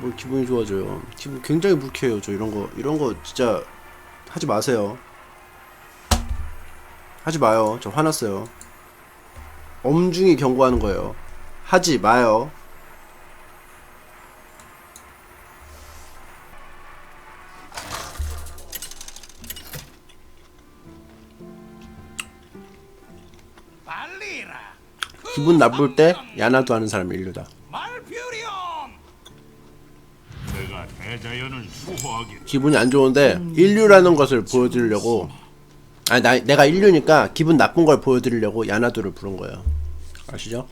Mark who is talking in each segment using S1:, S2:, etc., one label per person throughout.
S1: 뭘 기분이 좋아져요. 기분 굉장히 불쾌해요. 저 이런 거 이런 거 진짜 하지 마세요. 하지 마요. 저 화났어요. 엄중히 경고하는 거예요. 하지 마요. 기분 나쁠 때 야나도 하는 사람이 인류다. 기분이 안 좋은데 인류라는 것을 보여드리려고 아니 나, 내가 인류니까 기분 나쁜 걸 보여드리려고 야나두를 부른 거예요. 아시죠?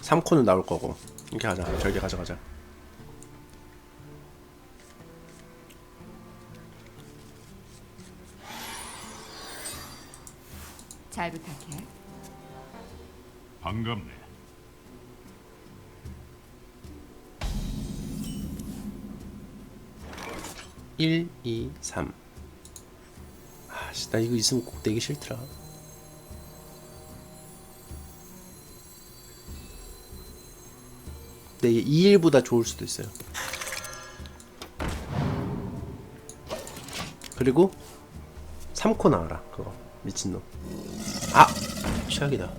S1: 3코는 나올 거고. 이렇게 가자. 절개 가져가자
S2: 잘 부탁해.
S3: 반갑네.
S1: 일, 이, 삼. 아씨 나 이거 있으면 꼭 내기 싫더라 근데 이게 2일보다 좋을 수도 있어요 그리고 3코 나와라 그거 미친놈 아! 최악이다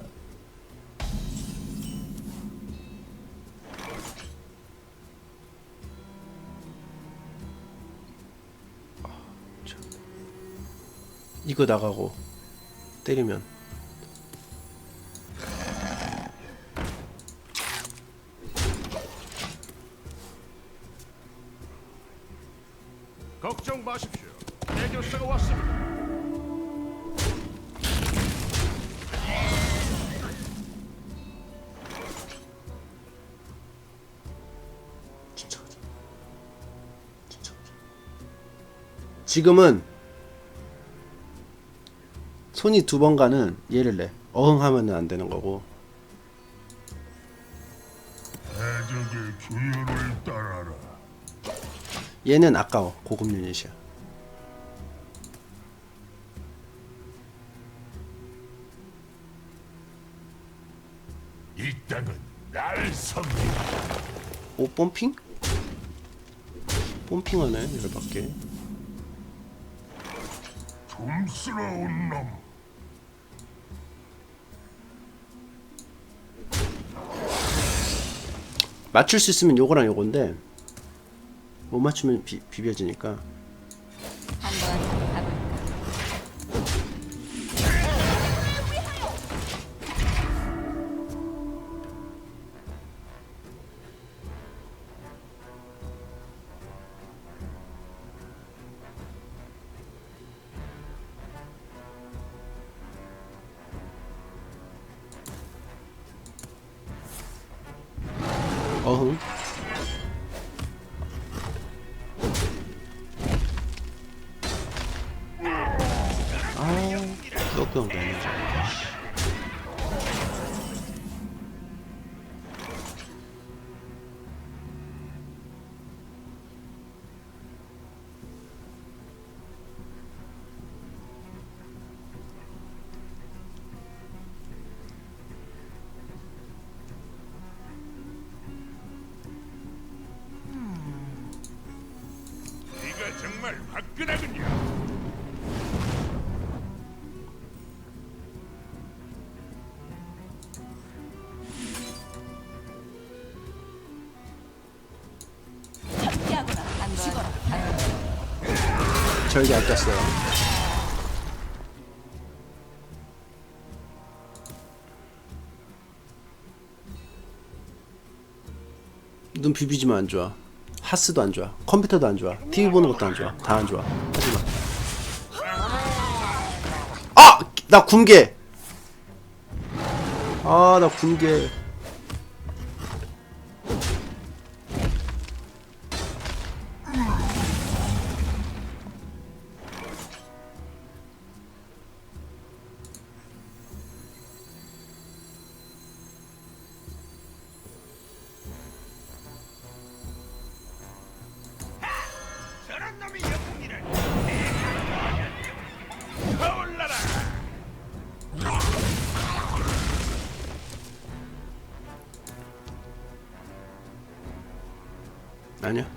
S1: 이거 나가고 때리면
S3: 걱정 마십시오. 해결사가 왔습니다.
S1: 지금은 손이 두 번 가는 얘를 내 어흥하면은 안 되는 거고. 얘는 아까워 고급 유닛이야
S3: 이 땅은 날 섬기.
S1: 오 뽐핑? 뽐핑하네 열받게
S3: tum스러운 놈.
S1: 맞출 수 있으면 요거랑 요건데 못 맞추면 비, 비벼지니까
S2: 한번
S3: 정말 화끈하군요.
S1: 절개 아꼈어요. 눈 비비지만 안 좋아 하스도 안 좋아. 컴퓨터도 안 좋아. TV 보는 것도 안 좋아. 다 안 좋아. 하지마 아! 나 군계. 아나 군계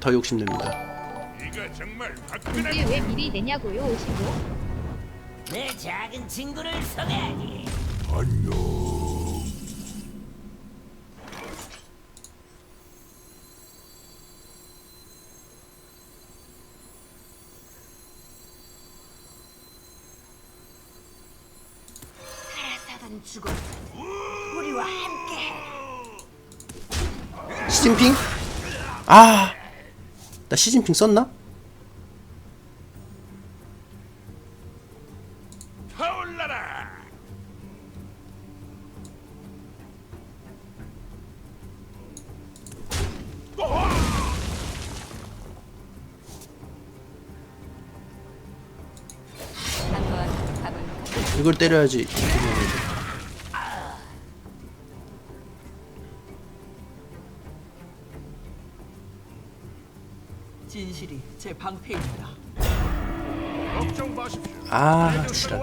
S1: 더 욕심냅니다
S3: 네가 정말
S4: 근데
S3: 화끈하군.
S4: 왜 미리 내냐고요, 55?
S5: 내 작은 친구를 소개하니
S3: 안녕.
S5: 살아서든 죽어 우리와 함께
S1: 시진핑? 아, 나 시진핑 썼나? 이걸 때려야지.
S6: 제 방패입니다.
S3: 걱정 마십시오.
S1: 아, 지랄.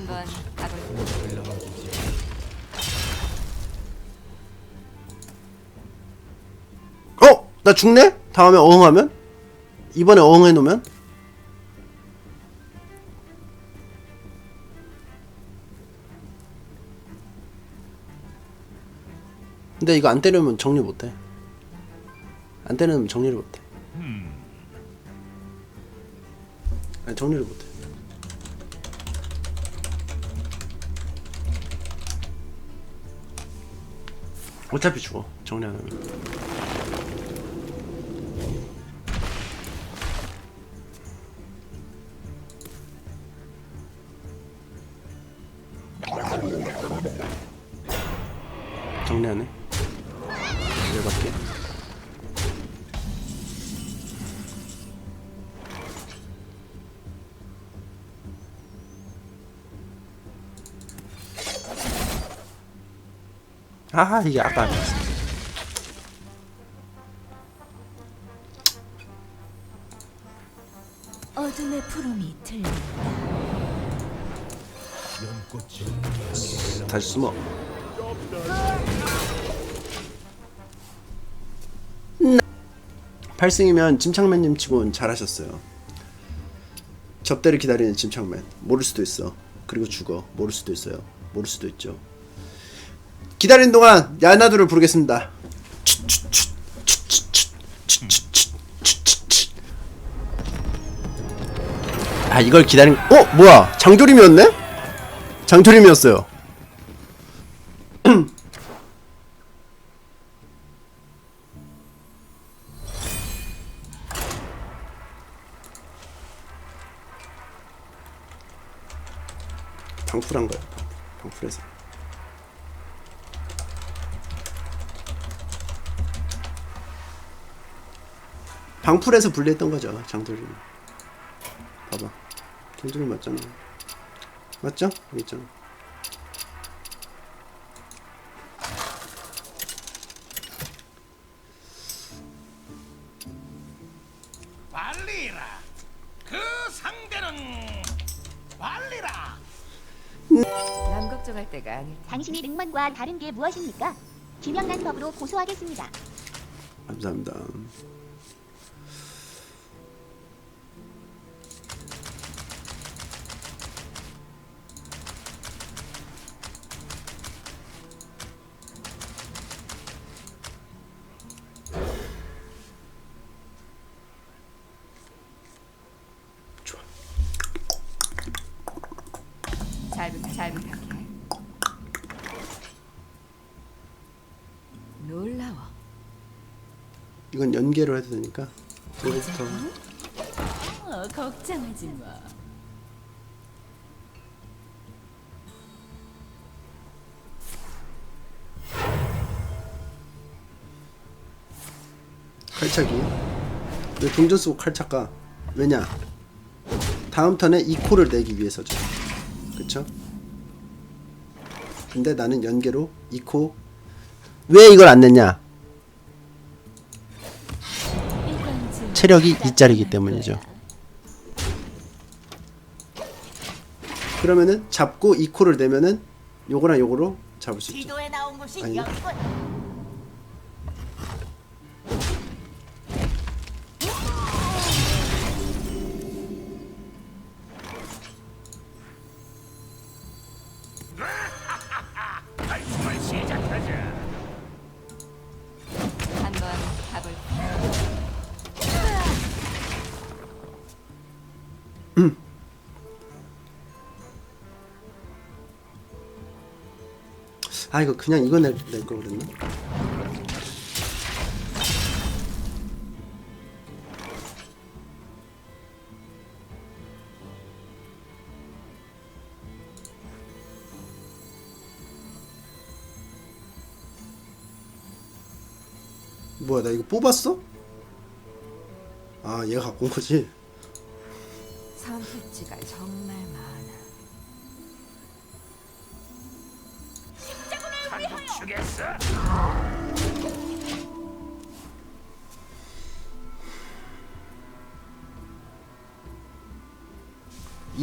S2: 한번 가볼까?
S1: 어, 나 죽네? 다음에 어흥하면? 이번에 어흥해 놓으면? 근데 이거 안 때리면 정리 못해. 안 때리면 정리를 못해. 아니 정리를 못해. 어차피 죽어 정리 안 하면. 아 이게 아까.
S2: 어둠의 푸름이 들린다.
S1: 다시 숨어. 팔승이면 침착맨님 치곤 잘하셨어요. 접대를 기다리는 침착맨. 모를 수도 있어. 그리고 죽어. 모를 수도 있어요. 모를 수도 있죠. 기다리는 동안 야나두를 부르겠습니다. 아 이걸 기다린 어 뭐야 장조림이었네? 장조림이었어요. 방풀해서 분리했던 거죠. 장조림. 봐봐. 장조림 맞잖아. 맞죠? 여기 있잖아.
S3: 그 상대는 말리라.
S2: 남 걱정할 때가 아닐 텐데.
S7: 당신의 능만과 다른 게 무엇입니까? 김영란 법으로 고소하겠습니다.
S1: 감사합니다. 연계로 해도 되니까. 이거부터.
S2: 어, 걱정하지 마.
S1: 칼차기. 왜 동전 쓰고 칼차까? 왜냐? 다음 턴에 이 코를 내기 위해서죠. 그쵸? 근데 나는 연계로 이 코. 왜 이걸 안 냈냐? 체력이 2짜리기 때문이죠. 그러면은 잡고 이 코를 내면은 요거랑 요거로 잡을 수 있죠. 아니네. 아 이거 그냥 이거 낼, 낼걸 그랬나? 뭐야 나 이거 뽑았어? 아 얘가 갖고 온 거지?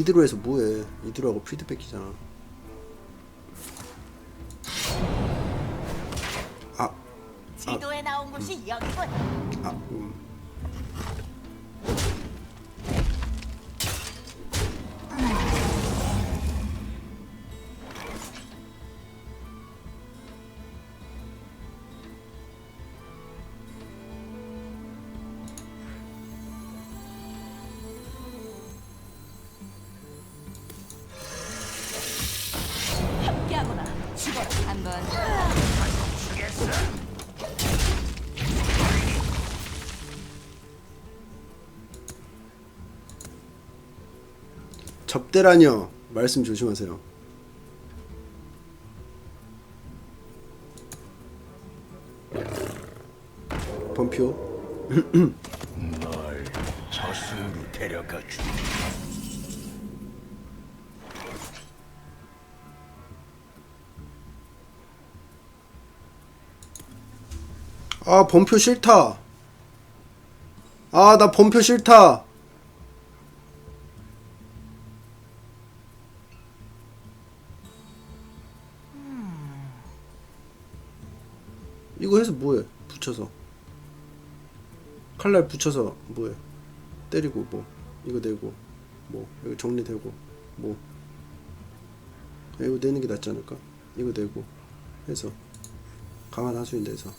S1: 이드로에서 뭐해 이드로하고 피드백이잖아 아
S5: 지도에 나온 곳이 여기군.
S1: 아, 음. 접대라뇨? 말씀 조심하세요. 범표?
S3: 널 저승으로 데려가 주.
S1: 아 범표 싫다. 아 나 범표 싫다 칼날 붙여서 뭐해 때리고 뭐 이거 내고 뭐 이거 정리되고 뭐 이거 내는 게 낫지 않을까 이거 내고 해서 강한 하수인 데서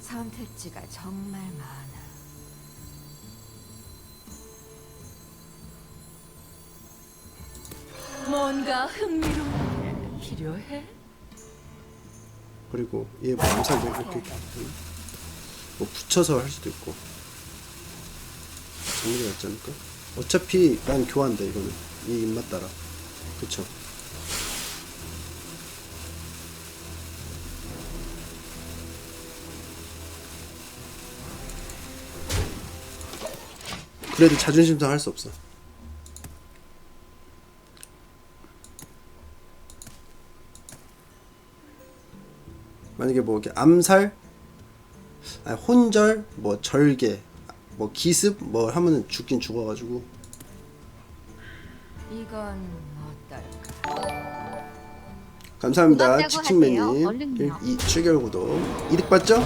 S2: 선택지가 정말 많아. 뭔가 흥미로운 게 필요해?
S1: 그리고 얘뭐 암살도 이렇게 이렇게 뭐 붙여서 할 수도 있고. 정리가 낫지 않을까? 어차피 난 교환돼 이거는. 이 입맛 따라. 그쵸? 그래도 자존심 상할 수 없어. 만약에 뭐 이렇게 암살, 아니 혼절, 뭐 절개, 뭐 기습 뭐 하면은 죽긴 죽어가지고
S2: 이건 어떨까?
S1: 감사합니다
S4: 고맙다고
S1: 치킨맨님
S4: 하세요. 얼른요.
S1: 2 7개월 구독 이득 봤죠?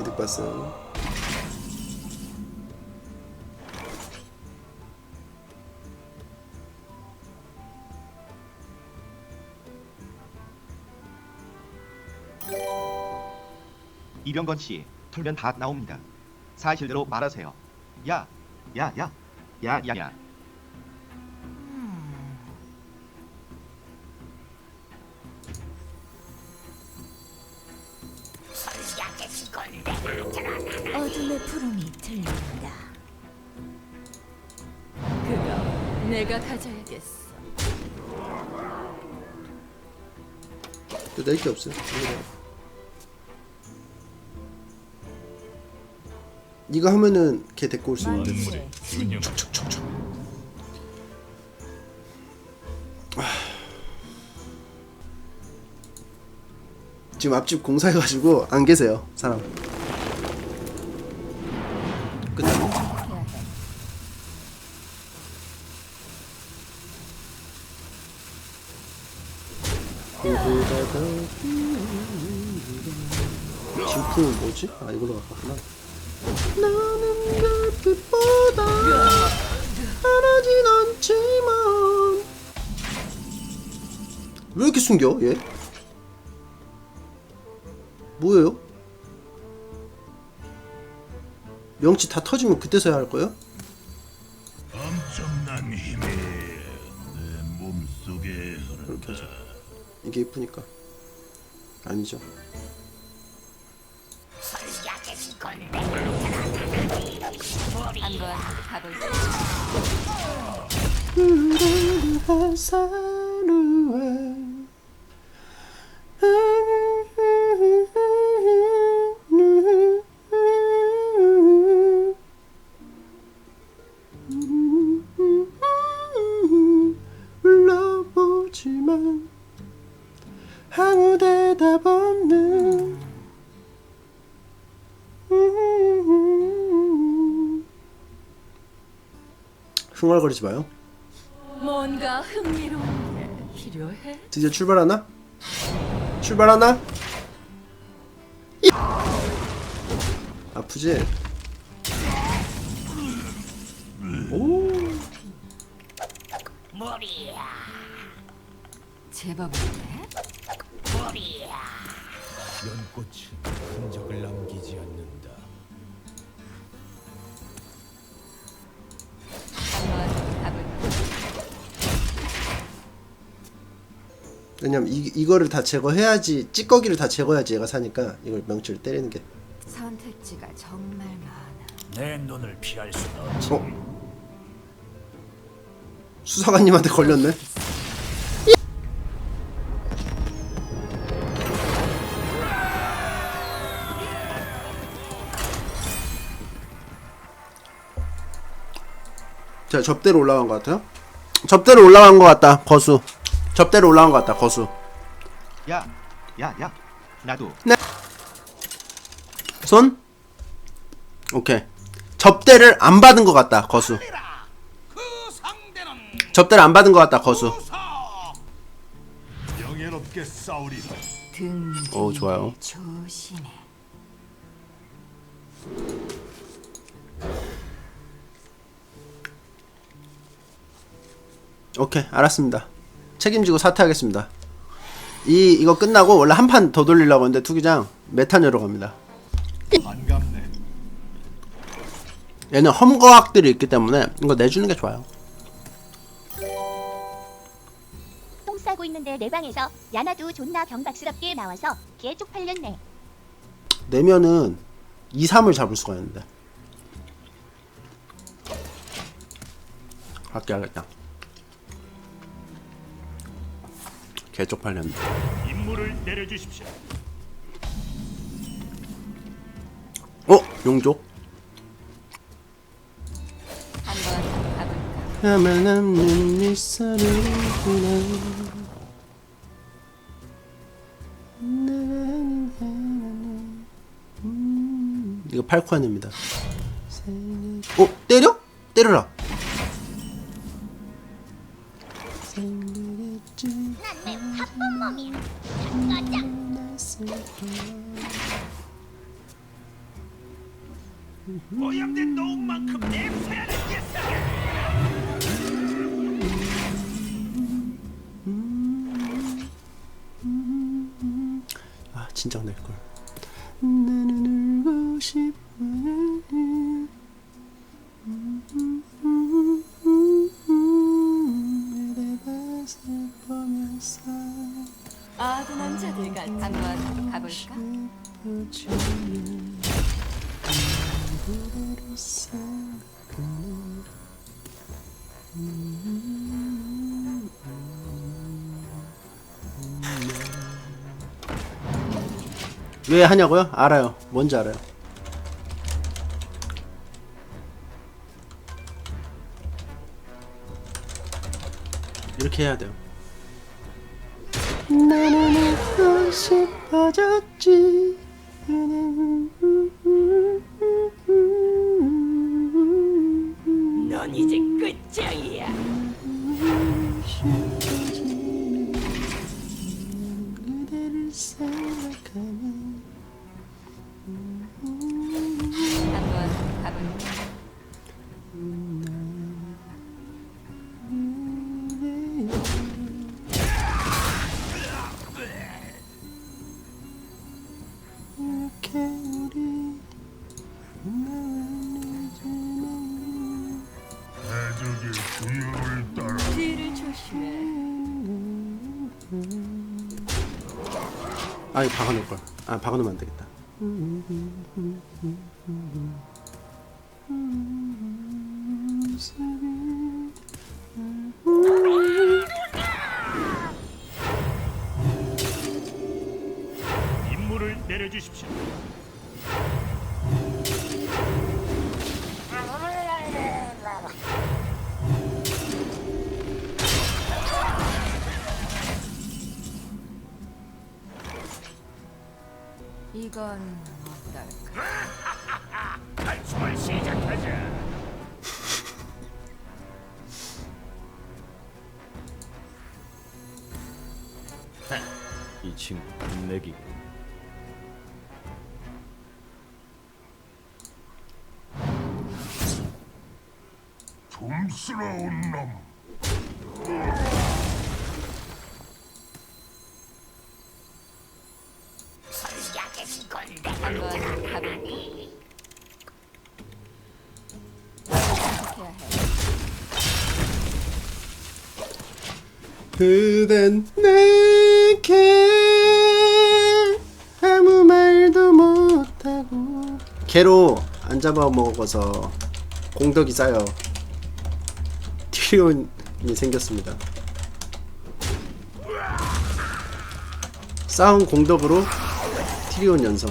S1: 이득 봤어요
S8: 이병건 씨, 털면 다 나옵니다. 사실대로 말하세요. 야, 야, 야, 야, 야, 야.
S2: 어둠의 푸름이 들린다. 그거 내가 가져야겠어.
S1: 또 낼 게 없어요 이거 이거 하면은 걔 데리고 올 수 있는데
S2: 만체 진
S1: 지금 앞집 공사해가지고 안 계세요 사람. 끝났네.
S2: 해야 해.
S1: 진품은 뭐지? 아 이걸로 바꿨구나 숨겨 얘? 뭐예요? 명치 다 터지면 그때서야 할 거예요?
S3: 엄청난 힘이 내 몸속에
S1: 이렇게 이게 이쁘니까 아니죠
S2: 한번 가볼까?
S1: 흥얼거리지 마요
S2: 뭔가 흥미로운 게 필요해?
S1: 드디어 출발하나? 출발하나? 이- 아프지? 오
S3: 머리야
S2: 제법인데?
S3: 머리야
S9: 연꽃은 흔적을 남기지 않는다.
S1: 왜냐면 이, 이거를 다 제거해야지 찌꺼기를 다 제거해야지 얘가 사니까 이걸 명치를 때리는 게.
S2: 선택지가 정말 많아.
S3: 내 눈을 피할 수는 없지.
S1: 어? 수사관님한테 걸렸네? 자 접대로 올라간 것 같아요? 접대로 올라간 것 같다 거수 접대로 올라간 것 같다 거수.
S8: 야, 야, 야. 나도.
S1: 손? 오케이. 접대를 안 받은 것 같다 거수.
S3: 그 상대는.
S1: 접대를 안 받은 것 같다 거수.
S3: 영예롭게 싸우리라.
S2: 등
S1: 오, 좋아요.
S2: 조심해.
S1: 오케이 알았습니다 책임지고 사퇴하겠습니다. 이 이거 끝나고 원래 한 판 더 돌리려고 했는데 투기장 메탄여로 갑니다.
S3: 반갑네.
S1: 얘는 험거학들이 있기 때문에 이거 내주는 게 좋아요.
S7: 똥 싸고 있는데 내 방에서 야나도 존나 경박스럽게 나와서 개 쪽팔렸네.
S1: 내면은 2, 3을 잡을 수가 있는데. 할게 하겠다 개 쪽팔렸네
S3: 임무를 내려주십시오
S1: 어? 용족?
S2: 한번 가볼까?
S1: 가만 없는 네 소리구나 이거 팔코안입니다 어? 때려? 때려라
S3: 오염된 노음만큼 냄새가 나겠어
S1: 아 진작 낼걸 나는 울고 싶어
S2: 아둔한 자들 같 한번 가볼까?
S1: 왜 하냐고요? 알아요. 뭔지 알아요. 이렇게 해야 돼요. 나는 알고 싶어졌지.
S6: 넌이
S1: 박아놓을 걸. 아 박아놓으면 안 되겠다.
S2: 이건 어떨까?
S3: 단숨을 시작하자.
S9: 이 친구 끝내기
S3: 좀스러운 놈.
S1: 그댄 내게 아무 말도 못하고 개로 안 잡아먹어서 공덕이 쌓여 티리온이 생겼습니다 쌓은 공덕으로 티리온 연성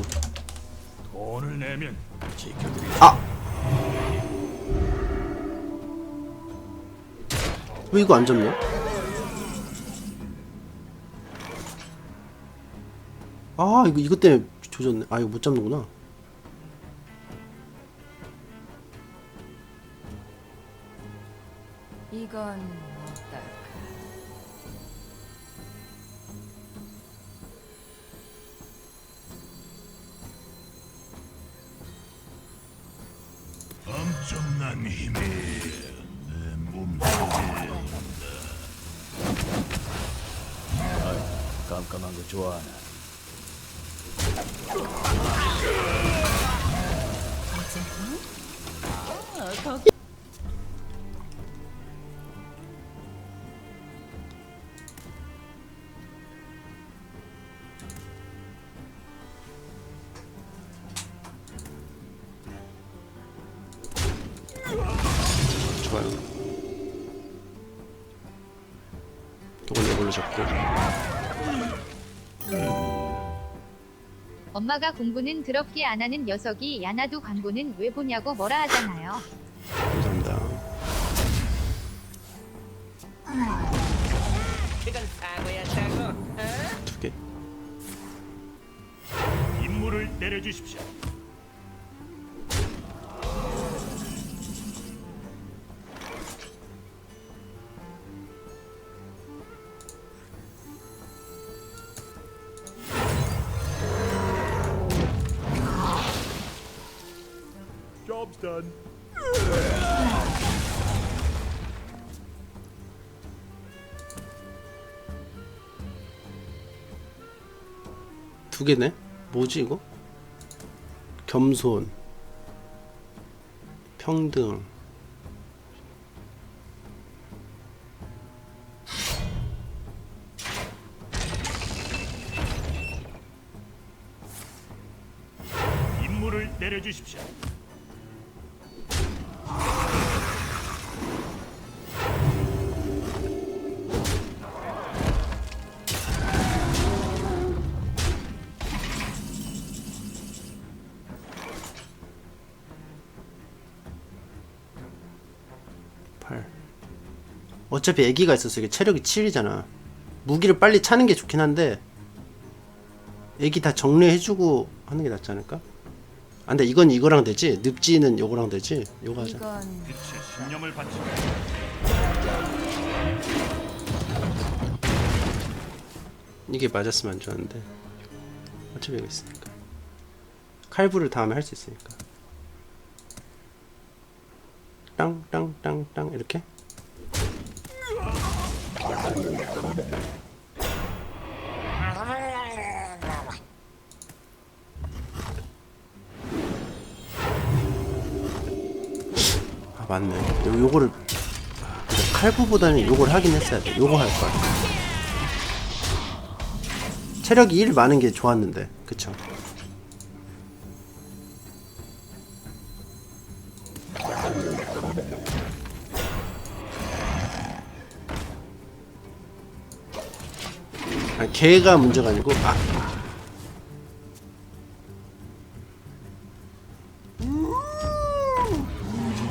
S3: 돈을 내면 지켜드리.
S1: 아! 왜 이거 안 잡냐? 아 이거 이것 때문에 조졌네. 아 이거 못 잡는구나.
S2: 이건
S1: 이걸로 잡고
S4: 엄마가 공부는 더럽게 안 하는 녀석이 야나두 광고는 왜 보냐고 뭐라 하잖아요.
S1: 감사합니다. 두개.
S3: 임무를 내려주십시오. Done.
S1: 두 개네? 뭐지 이거? 겸손 평등
S3: 임무를 내려주십시오.
S1: 팔. 어차피 애기가 있어서 이게 체력이 7이잖아. 무기를 빨리 차는 게 좋긴 한데 애기 다 정리해주고 하는 게 낫지 않을까? 아 근데 이건 이거랑 되지? 늪지는 요거랑 되지? 요거 하자.
S2: 이건
S3: 빛의 신념을 바치고.
S1: 이게 맞았으면 안 좋았는데. 어차피 여기 있으니까. 칼부를 다음에 할 수 있으니까 땅 땅 땅 땅 이렇게? 아 맞네. 요, 요거를 근데 칼부보다는 요걸 하긴 했어야 돼. 요거 할 거야 체력이 1 많은 게 좋았는데. 그쵸 아 걔가 문제가 아니고 아.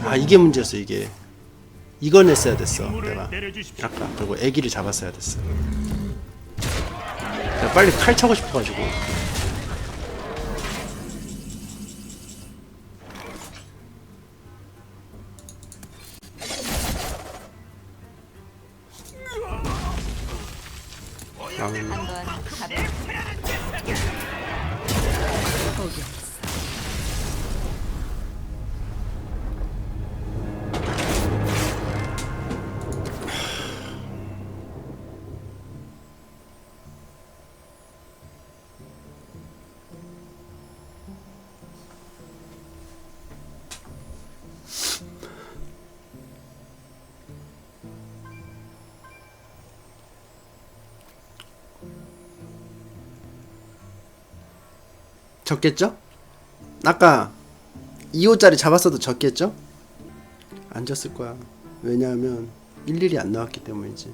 S1: 아 이게 문제였어 이게. 이건 했어야 됐어 내가. 아까 그리고 애기를 잡았어야 됐어. 내가 빨리 칼 차고 싶어가지고 적겠죠? 아까 2호짜리 잡았어도 적겠죠? 안 졌을 거야 왜냐하면 일일이 안 나왔기 때문이지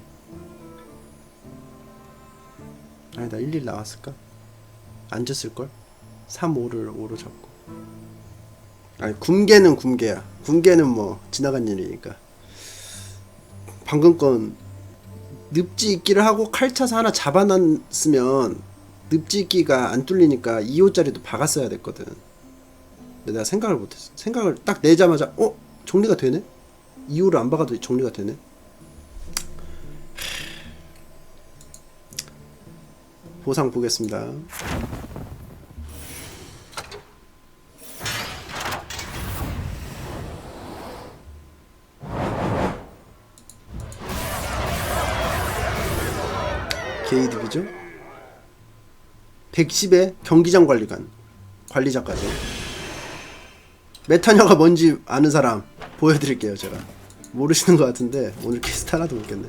S1: 아니다 일일 나왔을까? 안 졌을걸? 3, 5를 5로 잡고 아니 굶개는 굶개야 굶개는 뭐 지나간 일이니까 방금 건 늪지 있기를 하고 칼 차서 하나 잡아놨으면 늪지 있기가 안 뚫리니까 2호짜리도 박았어야 됐거든. 근데 내가 생각을 못했어. 생각을 딱 내자마자 어? 정리가 되네? 2호를 안 박아도 정리가 되네? 보상 보겠습니다. 게이득이죠 110에 경기장 관리관 관리자까지. 메타녀가 뭔지 아는 사람 보여드릴게요 제가. 모르시는 것 같은데 오늘 퀘스트 하나도 못겠네.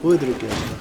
S1: 보여드릴게요 제가